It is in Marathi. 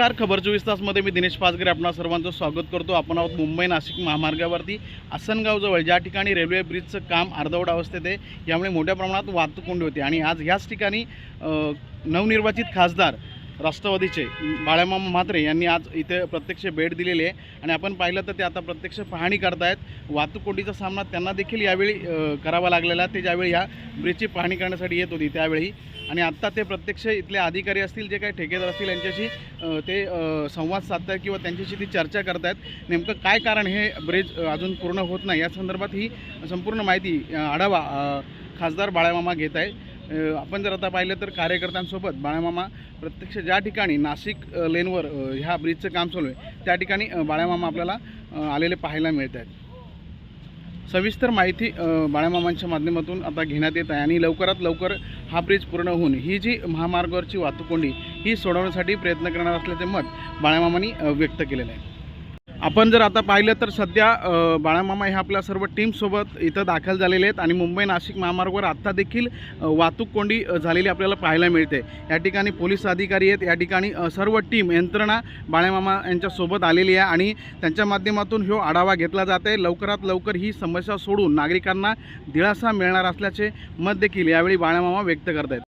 नमस्कार. खबर चोवीस तासमध्ये मी दिनेश पाचगरे आपणा सर्वांचं स्वागत करतो. आपण आहोत मुंबई नाशिक महामार्गावरती. आसनगावजवळ ज्या ठिकाणी रेल्वे ब्रिजचं काम अर्धवट अवस्थेत आहे यामुळे मोठ्या प्रमाणात वाहतूक कोंडी होती. आणि आज ह्याच ठिकाणी नवनिर्वाचित खासदार राष्ट्रवादीचे बाळ्यामामा म्हात्रे यांनी आज इथे प्रत्यक्ष भेट दिलेली आहे. आणि आपण पाहिलं तर ते आता प्रत्यक्ष पाहणी करतायत. वाहतूक कोंडीचा सामना त्यांना देखील यावेळी करावा लागलेला आहे. ते ज्यावेळी ह्या ब्रिजची पाहणी करण्यासाठी येत होती त्यावेळी. आणि आत्ता ते प्रत्यक्ष इथले अधिकारी असतील जे काही ठेकेदार असतील यांच्याशी ते संवाद साधतात किंवा त्यांच्याशी ती चर्चा करतायत. नेमकं काय कारण हे ब्रिज अजून पूर्ण होत नाही? या संदर्भात ही संपूर्ण माहिती आढावा खासदार बाळ्यामामा घेत आहे आपण जर आता पाहिलं तर कार्यकर्त्यांसोबत बाळ्यामामा प्रत्यक्ष ज्या ठिकाणी नाशिक लेनवर ह्या ब्रिजचं काम चालू आहे त्या ठिकाणी बाळ्यामामा आपल्याला आलेले पाहायला मिळत आहेत सविस्तर माहिती बाळ्यामामांच्या माध्यमातून आता घेण्यात येत आहे आणि लवकरात लवकर हा ब्रिज पूर्ण होऊन ही जी महामार्गावरची वाहतूक कोंडी ही सोडवण्यासाठी प्रयत्न करणार असल्याचे मत बाळ्यामामांनी व्यक्त केलेलं आहे. आपण जर आता पाहिलं तर सध्या बाळामामा हे आपल्या सर्व टीमसोबत इथं दाखल झालेले आहेत आणि मुंबई नाशिक महामार्गावर आत्ता देखील वाहतूक कोंडी झालेली आपल्याला पाहायला मिळते. या ठिकाणी पोलीस अधिकारी आहेत या ठिकाणी सर्व टीम यंत्रणा बाळामामा यांच्यासोबत आलेली आहे आणि त्यांच्या माध्यमातून ह्यो आढावा घेतला जात आहे लवकरात लवकर ही समस्या सोडून नागरिकांना दिलासा मिळणार असल्याचे मत देखील यावेळी बाळामामा व्यक्त करत आहेत